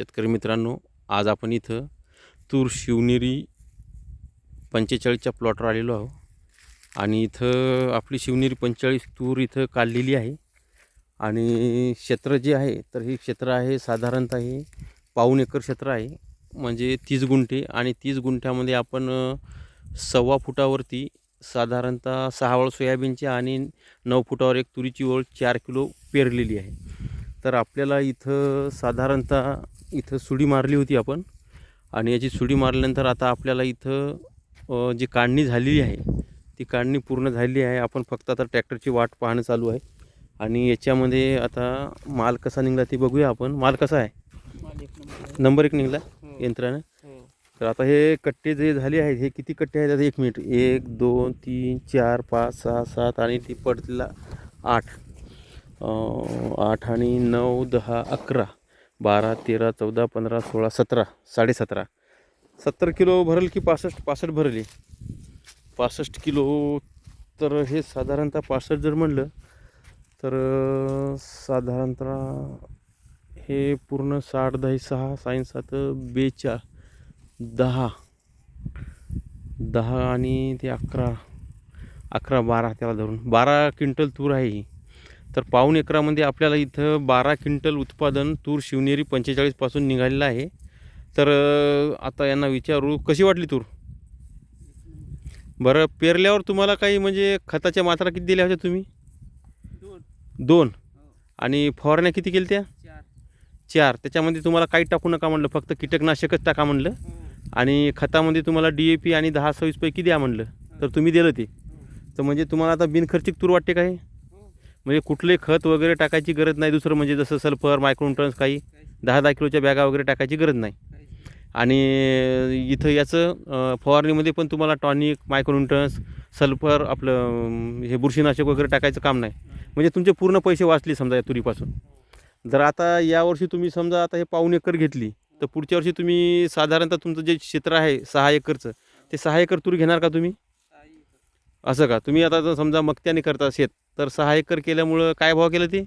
शेतकरी मित्रांनो आज आपण इथं तूर शिवनेरी पंचेचाळीसच्या प्लॉटवर आलेलो आहो आणि इथं आपली शिवनेरी पंचेचाळीस तूर इथं काढलेली आहे. आणि क्षेत्र जे आहे तर हे क्षेत्र आहे साधारणतः हे पाऊण एकर क्षेत्र आहे. म्हणजे तीस गुंठे आणि तीस गुंठ्यामध्ये आपण सव्वा फुटावरती साधारणतः सहा वळ सोयाबीनची आणि नऊ फुटावर एक तुरीची ओळ चार किलो पेरलेली आहे. तर आपल्याला इथं साधारणतः इथं सुडी मारली होती आपण. आणि याची सुडी मारल्यानंतर आता आपल्याला इथं जी काढणी झालेली आहे ती काढणी पूर्ण झालेली आहे. आपण फक्त आता ट्रॅक्टरची वाट पाहणं चालू आहे. आणि याच्यामध्ये आता माल कसा निघाला ते बघूया आपण. माल कसा आहे? नंबर एक निघाला यंत्रानं. तर आता हे कट्टे जे झाले आहेत हे किती कट्टे आहेत? आता एक मिनिट. एक दोन तीन चार पाच सहा सात आणि ती पडतीला आठ. आठ आणि नऊ दहा अकरा. बारा तेरा चौदा पंधरा सोळा सतरा साडेसतरा. सत्तर किलो भरल की पासष्ट? पासष्ट भरली पासष्ट किलो तर हे साधारणतः पासष्ट जर म्हणलं तर साधारणतः हे पूर्ण साठ दहा सहा साईन सात बेचाळ दहा. दहा आणि ते अकरा. अकरा बारा त्याला धरून. बारा क्विंटल तूर आहे ही. तर पाऊण एकरामध्ये आपल्याला इथं बारा क्विंटल उत्पादन तूर शिवनेरी पंचेचाळीसपासून निघालेलं आहे. तर आता यांना विचारू कशी वाटली तूर? बरं पेरल्यावर तुम्हाला काही म्हणजे खताच्या मात्रा किती दिल्या होत्या तुम्ही? दोन. हो, आणि फवारण्या किती केल्या त्या? चार. त्याच्यामध्ये तुम्हाला काही टाकू नका म्हणलं फक्त कीटकनाशकच टाका म्हणलं. हो, आणि खतामध्ये तुम्हाला डी ए पी आणि दहा सव्वीस पैकी द्या म्हणलं. तर तुम्ही दिलं ते. हो, तर म्हणजे तुम्हाला आता बिनखर्चिक तूर वाटते काय? हो. म्हणजे कुठले खत वगैरे टाकायची गरज नाही. दुसरं म्हणजे जसं सल्फर मायक्रोन्युट्रन्स काही दहा दहा किलोच्या बॅगा वगैरे टाकायची गरज नाही. आणि इथं याचं फवारणीमध्ये पण तुम्हाला टॉनिक मायक्रोन्युट्रन्स सल्फर आपलं हे बुरशीनाशक वगैरे टाकायचं काम नाही. म्हणजे तुमचे पूर्ण पैसे वाचले समजा या तुरीपासून. जर आता यावर्षी तुम्ही समजा आता हे पाऊण एकर घेतली तर पुढच्या वर्षी तुम्ही साधारणतः तुमचं जे क्षेत्र आहे सहा एकरचं ते सहा एकर तूर घेणार का तुम्ही? असं का? तुम्ही आता जर समजा मक्त्याने करता शेत तर सहा एकर केल्यामुळं काय भाव केलं ते?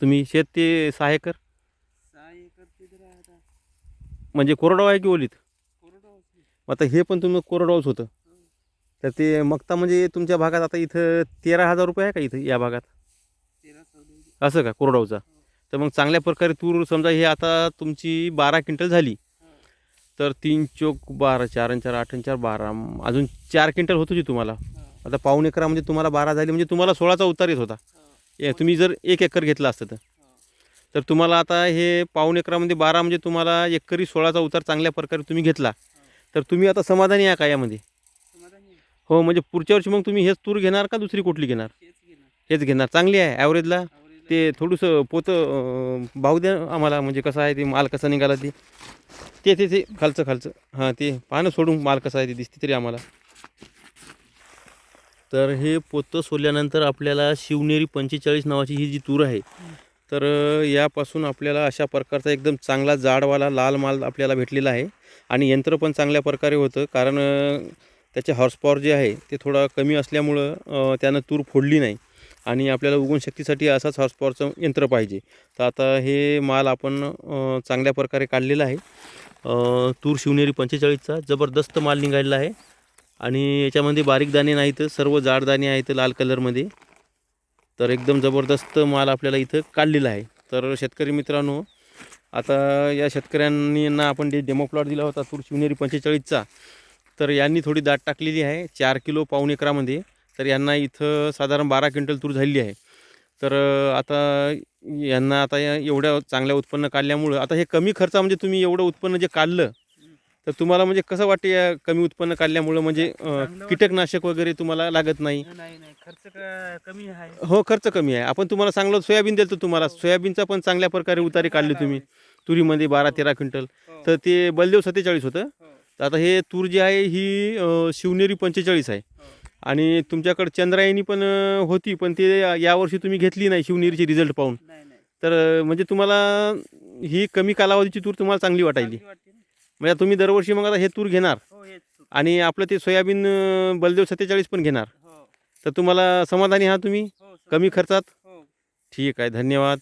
तुम्ही शेत ते सहा एकर? सहा एकर ते जरा आता म्हणजे कोरडवाहू आहे की ओलीत. आता हे पण तुम्ही कोरडवाहूच होतं. तर ते मक्ता म्हणजे तुमच्या भागात आता इथं तेरा हजार रुपये आहे का इथं या भागात? तेरा चौदा एकर. असं का? कोरडवाहूचा. तर मग चांगल्या प्रकारे तूर समजा हे आता तुमची बारा क्विंटल झाली. हो, तर तीन चोक बारा चार आणि चार आठ आणि चार बारा. अजून चार क्विंटल होत होती तुम्हाला. आता पाऊण एकरामध्ये तुम्हाला बारा झाली म्हणजे तुम्हाला सोळाचा उतार येत होता. ए, तुम्ही जर एक एकर घेतला असतं तर. तर तुम्हाला आता हे पाऊण एकरामध्ये बारा म्हणजे तुम्हाला एकरी सोळाचा उतार चांगल्या प्रकारे तुम्ही घेतला. तर तुम्ही आता समाधानी आहे का यामध्ये. हो म्हणजे पुढच्या वर्षी मग तुम्ही हेच तूर घेणार का दुसरी कुठली घेणार. हेच घेणार. चांगली आहे ॲव्हरेजला ते थोडंसं पोतं भाऊ द्या आम्हाला म्हणजे कसं आहे ते माल कसा निघाला ते. ते ते ते खालचं खालचं. हां ते पानं सोडून माल कसा आहे ते दिसते तरी आम्हाला. तर हे पोतं सोडल्यानंतर आपल्याला शिवनेरी पंचेचाळीस नावाची ही जी तूर आहे तर यापासून आपल्याला अशा प्रकारचा एकदम चांगला जाडवाला लाल माल आपल्याला भेटलेला आहे. आणि यंत्र पण चांगल्या प्रकारे होतं कारण त्याचे हॉर्स पॉवर जे आहे ते थोडा कमी असल्यामुळं त्यानं तूर फोडली नाही. आणि आपल्याला उगवण शक्तीसाठी असाच हॉर्सपॉवरचं यंत्र पाहिजे. तर आता हे माल आपण चांगल्या प्रकारे काढलेला आहे. तूर शिवनेरी पंचेचाळीसचा जबरदस्त माल निघालेला आहे. आणि याच्यामध्ये बारीक दाणे नाहीत सर्व जाड दाणे आहेत लाल कलरमध्ये. तर एकदम जबरदस्त माल आपल्याला इथं काढलेला आहे. तर शेतकरी मित्रांनो आता या शेतकऱ्यांना आपण जे डेमो प्लॉट दिला होता तूर शिवनेरी पंचेचाळीसचा तर यांनी थोडी दाट टाकलेली आहे. चार किलो पाऊण एकरामध्ये. तर यांना इथं साधारण बारा क्विंटल तूर झालेली आहे. तर आता यांना आता या एवढ्या चांगल्या उत्पन्न काढल्यामुळं आता हे कमी खर्चामध्ये तुम्ही एवढं उत्पन्न जे काढलं तर तुम्हाला म्हणजे कसं वाटते या कमी उत्पन्न काढल्यामुळं म्हणजे. कीटकनाशक वगैरे तुम्हाला लागत नाही? खर्च कमी आहे. हो खर्च कमी आहे. आपण तुम्हाला चांगलं सोयाबीन दिलं तुम्हाला सोयाबीनचा पण चांगल्या प्रकारे उतारी काढली तुम्ही. तुरीमध्ये बारा तेरा क्विंटल. हो, तर ते बलदेव सत्तेचाळीस होतं. हो, तर आता हे तूर जे आहे ही शिवनेरी पंचेचाळीस आहे. हो. आणि तुमच्याकडे चंद्रायणी पण होती पण ते यावर्षी तुम्ही घेतली नाही शिवनेरीचे रिझल्ट पाहून. तर म्हणजे तुम्हाला ही कमी कालावधीची तूर तुम्हाला चांगली वाटायली? म्हणजे तुम्ही दरवर्षी मग आता हे तूर घेणार. हो. आणि आपलं ते सोयाबीन बलदेव सत्तेचाळीस पण घेणार. हो. तर तुम्हाला समाधानी आहात तुम्ही? हो. कमी खर्चात? हो. ठीक आहे धन्यवाद.